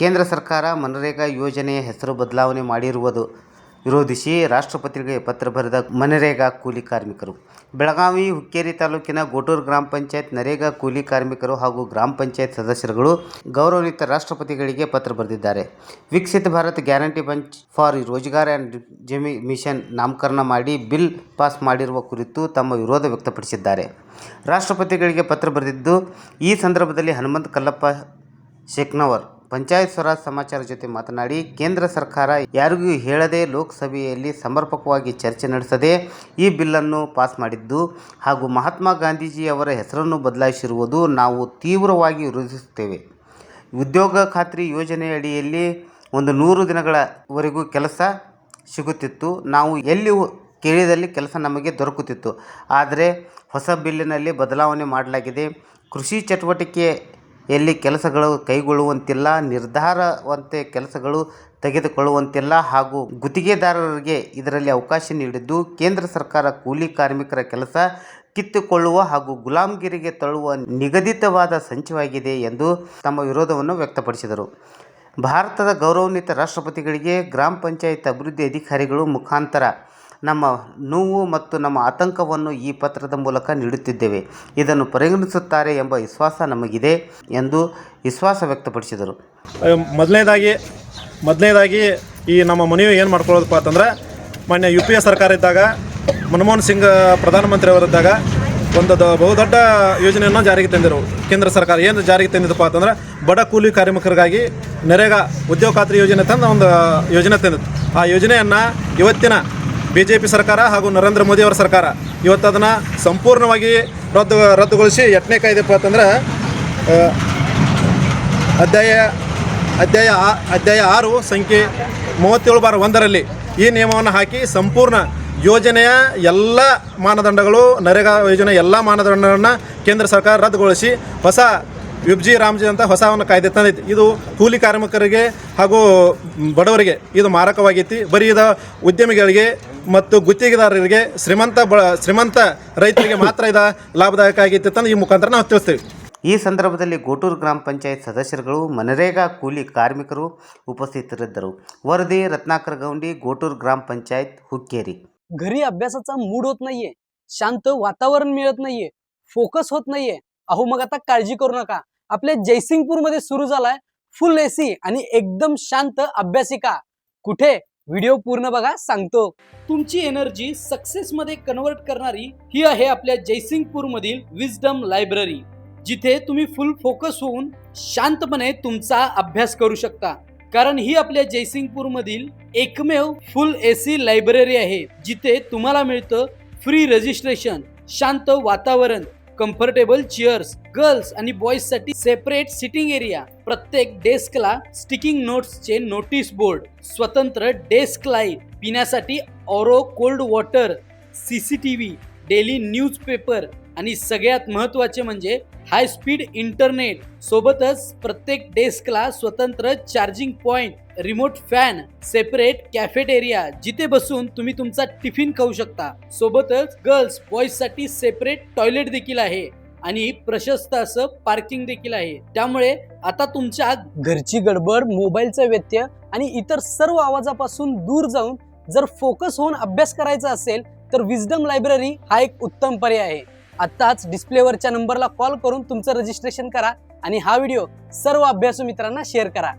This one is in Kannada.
ಕೇಂದ್ರ ಸರ್ಕಾರ ಮನರೇಗಾ ಯೋಜನೆಯ ಹೆಸರು ಬದಲಾವಣೆ ಮಾಡಿರುವುದು ವಿರೋಧಿಸಿ ರಾಷ್ಟ್ರಪತಿಗಳಿಗೆ ಪತ್ರ ಬರೆದ ಮನರೇಗಾ ಕೂಲಿ ಕಾರ್ಮಿಕರು. ಬೆಳಗಾವಿ, ಹುಕ್ಕೇರಿ ತಾಲೂಕಿನ ಗೋಟೂರು ಗ್ರಾಮ ಪಂಚಾಯತ್ ನರೇಗಾ ಕೂಲಿ ಕಾರ್ಮಿಕರು ಹಾಗೂ ಗ್ರಾಮ ಪಂಚಾಯತ್ ಸದಸ್ಯರುಗಳು ಗೌರವಾನ್ವಿತ ರಾಷ್ಟ್ರಪತಿಗಳಿಗೆ ಪತ್ರ ಬರೆದಿದ್ದಾರೆ. ವಿಕಸಿತ ಭಾರತ್ ಗ್ಯಾರಂಟಿ ಬಂಚ್ ಫಾರ್ ರೋಜ್ಗಾರ್ ಆ್ಯಂಡ್ ಜಮಿ ಮಿಷನ್ ನಾಮಕರಣ ಮಾಡಿ ಬಿಲ್ ಪಾಸ್ ಮಾಡಿರುವ ಕುರಿತು ತಮ್ಮ ವಿರೋಧ ವ್ಯಕ್ತಪಡಿಸಿದ್ದಾರೆ. ರಾಷ್ಟ್ರಪತಿಗಳಿಗೆ ಪತ್ರ ಬರೆದಿದ್ದು, ಈ ಸಂದರ್ಭದಲ್ಲಿ ಹನುಮಂತ ಕಲ್ಲಪ್ಪ ಶೆಕ್ನವರ್ ಪಂಚಾಯತ್ ಸ್ವರಾಜ್ ಸಮಾಚಾರ ಜೊತೆ ಮಾತನಾಡಿ, ಕೇಂದ್ರ ಸರ್ಕಾರ ಯಾರಿಗೂ ಹೇಳದೆ ಲೋಕಸಭೆಯಲ್ಲಿ ಸಮರ್ಪಕವಾಗಿ ಚರ್ಚೆ ನಡೆಸದೆ ಈ ಬಿಲ್ಲನ್ನು ಪಾಸ್ ಮಾಡಿದ್ದು ಹಾಗೂ ಮಹಾತ್ಮ ಗಾಂಧೀಜಿಯವರ ಹೆಸರನ್ನು ಬದಲಾಯಿಸಿರುವುದು ನಾವು ತೀವ್ರವಾಗಿ ವಿರೋಧಿಸುತ್ತೇವೆ. ಉದ್ಯೋಗ ಖಾತ್ರಿ ಯೋಜನೆಯಡಿಯಲ್ಲಿ ಒಂದು ನೂರು ದಿನಗಳವರೆಗೂ ಕೆಲಸ ಸಿಗುತ್ತಿತ್ತು. ನಾವು ಎಲ್ಲಿ ಕೇಳಿದಲ್ಲಿ ಕೆಲಸ ನಮಗೆ ದೊರಕುತ್ತಿತ್ತು. ಆದರೆ ಹೊಸ ಬಿಲ್ಲಿನಲ್ಲಿ ಬದಲಾವಣೆ ಮಾಡಲಾಗಿದೆ. ಕೃಷಿ ಚಟುವಟಿಕೆಯಲ್ಲಿ ಕೆಲಸಗಳು ಕೈಗೊಳ್ಳುವಂತಿಲ್ಲ, ನಿರ್ಧಾರವಂತೆ ಕೆಲಸಗಳು ತೆಗೆದುಕೊಳ್ಳುವಂತಿಲ್ಲ ಹಾಗೂ ಗುತ್ತಿಗೆದಾರರಿಗೆ ಇದರಲ್ಲಿ ಅವಕಾಶ ನೀಡಿದ್ದು ಕೇಂದ್ರ ಸರ್ಕಾರ ಕೂಲಿ ಕಾರ್ಮಿಕರ ಕೆಲಸ ಕಿತ್ತುಕೊಳ್ಳುವ ಹಾಗೂ ಗುಲಾಮಗಿರಿಗೆ ತಳ್ಳುವ ನಿಗದಿತವಾದ ಸಂಚವಾಗಿದೆ ಎಂದು ತಮ್ಮ ವಿರೋಧವನ್ನು ವ್ಯಕ್ತಪಡಿಸಿದರು. ಭಾರತದ ಗೌರವಾನ್ವಿತ ರಾಷ್ಟ್ರಪತಿಗಳಿಗೆ ಗ್ರಾಮ ಪಂಚಾಯತ್ ಅಭಿವೃದ್ಧಿ ಅಧಿಕಾರಿಗಳು ಮುಖಾಂತರ ನಮ್ಮ ನೋವು ಮತ್ತು ನಮ್ಮ ಆತಂಕವನ್ನು ಈ ಪತ್ರದ ಮೂಲಕ ನೀಡುತ್ತಿದ್ದೇವೆ. ಇದನ್ನು ಪರಿಗಣಿಸುತ್ತಾರೆ ಎಂಬ ವಿಶ್ವಾಸ ನಮಗಿದೆ ಎಂದು ವಿಶ್ವಾಸ ವ್ಯಕ್ತಪಡಿಸಿದರು. ಮೊದಲನೇದಾಗಿ ಮೊದಲನೇದಾಗಿ ಈ ನಮ್ಮ ಮನವಿ ಏನು ಮಾಡ್ಕೊಳ್ಳೋದಪ್ಪ ಅಂತಂದ್ರೆ ಮೊನ್ನೆ ಯು ಪಿ ಎ ಸರ್ಕಾರ ಇದ್ದಾಗ, ಮನಮೋಹನ್ ಸಿಂಗ್ ಪ್ರಧಾನಮಂತ್ರಿ ಅವರಿದ್ದಾಗ ಒಂದು ದ- ಬಹುದೊಡ್ಡ ಯೋಜನೆಯನ್ನು ಜಾರಿಗೆ ತಂದಿರು ಕೇಂದ್ರ ಸರ್ಕಾರ. ಏನು ಜಾರಿಗೆ ತಂದಿದ್ದಪ್ಪ ಅಂತಂದ್ರೆ, ಬಡ ಕೂಲಿ ಕಾರ್ಮಿಕರಿಗಾಗಿ ನರೇಗಾ ಉದ್ಯೋಗ ಖಾತ್ರಿ ಯೋಜನೆ ತಂದು ಒಂದು ಯೋಜನೆ ತಂದಿತ್ತು. ಆ ಯೋಜನೆಯನ್ನು ಇವತ್ತಿನ ಬಿ ಜೆ ಪಿ ಸರ್ಕಾರ ಹಾಗೂ ನರೇಂದ್ರ ಮೋದಿ ಅವರ ಸರ್ಕಾರ ಇವತ್ತು ಅದನ್ನು ಸಂಪೂರ್ಣವಾಗಿ ರದ್ದು, ರದ್ದುಗೊಳಿಸಿ ಎಟ್ನೇ ಕಾಯ್ದೆಪ್ಪ ಅಂತಂದ್ರೆ ಅಧ್ಯಾಯ ಅಧ್ಯಾಯ ಅಧ್ಯಾಯ ಆರು ಸಂಖ್ಯೆ ಮೂವತ್ತೇಳು ಬಾರ ಒಂದರಲ್ಲಿ ಈ ನಿಯಮವನ್ನು ಹಾಕಿ ಸಂಪೂರ್ಣ ಯೋಜನೆಯ ಎಲ್ಲ ಮಾನದಂಡಗಳು, ನರೇಗಾ ಯೋಜನೆ ಎಲ್ಲ ಮಾನದಂಡಗಳನ್ನು ಕೇಂದ್ರ ಸರ್ಕಾರ ರದ್ದುಗೊಳಿಸಿ ಹೊಸ ವಿಬ್ಜಿ ರಾಮ್ಜಿ ಅಂತ ಹೊಸವನ್ನು ಕಾಯ್ದೆ ತಂದೈತಿ ಇದು ಕೂಲಿ ಕಾರ್ಮಿಕರಿಗೆ ಹಾಗೂ ಬಡವರಿಗೆ ಇದು ಮಾರಕವಾಗೈತಿ ಬರೀ ಇದು ಉದ್ಯಮಿಗಳಿಗೆ ಮತ್ತು ಗುತ್ತಿಗೆದಾರರಿಗೆ ಶ್ರೀಮಂತ ಬ ಶ್ರೀಮಂತ ರೈತರಿಗೆ ಮಾತ್ರ ಇದು ಲಾಭದಾಯಕ ಆಗೈತಿ ಅಂತ ಈ ಮುಖಾಂತರ ನಾವು ತಿಳಿಸ್ತೀವಿ ಈ ಸಂದರ್ಭದಲ್ಲಿ ಗೋಟೂರು ಗ್ರಾಮ ಪಂಚಾಯತ್ ಸದಸ್ಯರುಗಳು ಮನರೇಗಾ ಕೂಲಿ ಕಾರ್ಮಿಕರು ಉಪಸ್ಥಿತರಿದ್ದರು ವರದಿ ರತ್ನಾಕರ ಗೌಂಡಿ ಗೋಟೂರು ಗ್ರಾಮ ಪಂಚಾಯತ್ ಹುಕ್ಕೇರಿ घरी अभ्यासाचा मूड होत नाहीये शांत वातावरण मिळत नाहीये फोकस होत नाहीये अहो मग आता काळजी करू नका आपल्या जयसिंगपूर मध्ये सुरू झालाय फुल एसी आणि एकदम शांत अभ्यासिका कुठे व्हिडिओ पूर्ण बघा सांगतो. तुमची एनर्जी सक्सेस मध्ये कन्वर्ट करणारी ही आहे आपल्या जयसिंगपूर मधील विजडम लायब्ररी जिथे तुम्ही फुल फोकस होऊन शांतपणे तुमचा अभ्यास करू शकता. कारण ही आपल्या जयसिंगपूर मधील एकमेव फुल एसी लायब्ररी आहे. जिथे तुम्हाला मिळतं फ्री रजिस्ट्रेशन शांत वातावरण कम्फर्टेबल चेअर्स गर्ल्स आणि बॉईजसाठी सेपरेट सिटिंग एरिया प्रत्येक डेस्कला स्टिकिंग नोट्सचे नोटीस बोर्ड स्वतंत्र डेस्क लाइट पिण्यासाठी RO cold water CCTV daily newspaper आणि सगळ्यात महत्त्वाचे म्हणजे हाय स्पीड इंटरनेट सोबतच प्रत्येक डेस्कला स्वतंत्र charging point remote fan separate cafeteria जिथे बसून तुम्ही तुमचा टिफिन खाऊ शकता. सोबतच गर्ल्स बॉईजसाठी सेपरेट टॉयलेट देखील आहे आणि प्रशस्त असं पार्किंग देखील आहे. त्यामुळे आता तुमच्या घरची गडबड मोबाईलचा व्यत्यय आणि इतर सर्व आवाजापासून दूर जाऊन जर फोकस होऊन अभ्यास करायचा असेल तर विजडम लायब्ररी हा एक उत्तम पर्याय आहे. आत्ताच डिस्प्लेवरच्या नंबरला कॉल करून तुमचं रजिस्ट्रेशन करा आणि हा व्हिडिओ सर्व अभ्यासू मित्रांना शेअर करा.